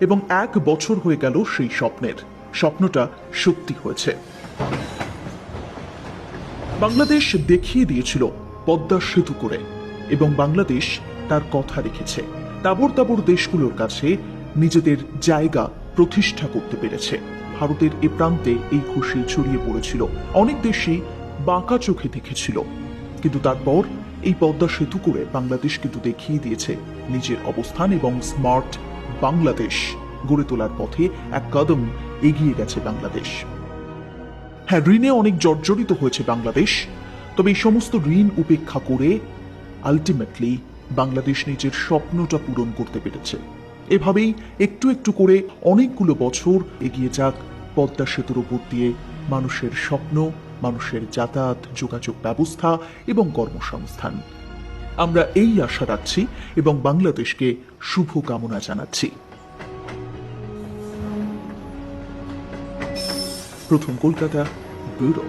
এবং এক বছর হয়ে গেল সেই স্বপ্নের। স্বপ্নটা সত্যি হয়েছে। বাংলাদেশ দেখিয়ে দিয়েছিল পদ্মা সেতু করে এবং বাংলাদেশ তার কথা রেখেছে। তাবর তাবর দেশগুলোর কাছে নিজেদের জায়গা প্রতিষ্ঠা করতে পেরেছে। ভারতের এ প্রান্তে এই খুশি ছড়িয়ে পড়েছিল। অনেক দেশই বাঁকা চোখে দেখেছিল। কিন্তু তারপর এই পদ্মা সেতু করে বাংলাদেশ কিন্তু দেখিয়ে দিয়েছে নিজের অবস্থান এবং স্মার্ট বাংলাদেশ গড়ে তোলার পথে এক কদম এগিয়ে গেছে বাংলাদেশ। হ্যাঁ ঋণে অনেক জর্জরিত হয়েছে বাংলাদেশ, তবে এই সমস্ত ঋণ উপেক্ষা করে আলটিমেটলি বাংলাদেশ নিজের স্বপ্নটা পূরণ করতে পেরেছে। এভাবেই একটু একটু করে অনেকগুলো বছর এগিয়ে যাক, পদ্মা সেতুর উপর দিয়ে মানুষের স্বপ্ন, মানুষের যাতায়াত, যোগাযোগ ব্যবস্থা এবং কর্মসংস্থান। আমরা এই আশা রাখছি এবং বাংলাদেশকে শুভকামনা জানাচ্ছি। প্রথম কলকাতা ব্যুরো।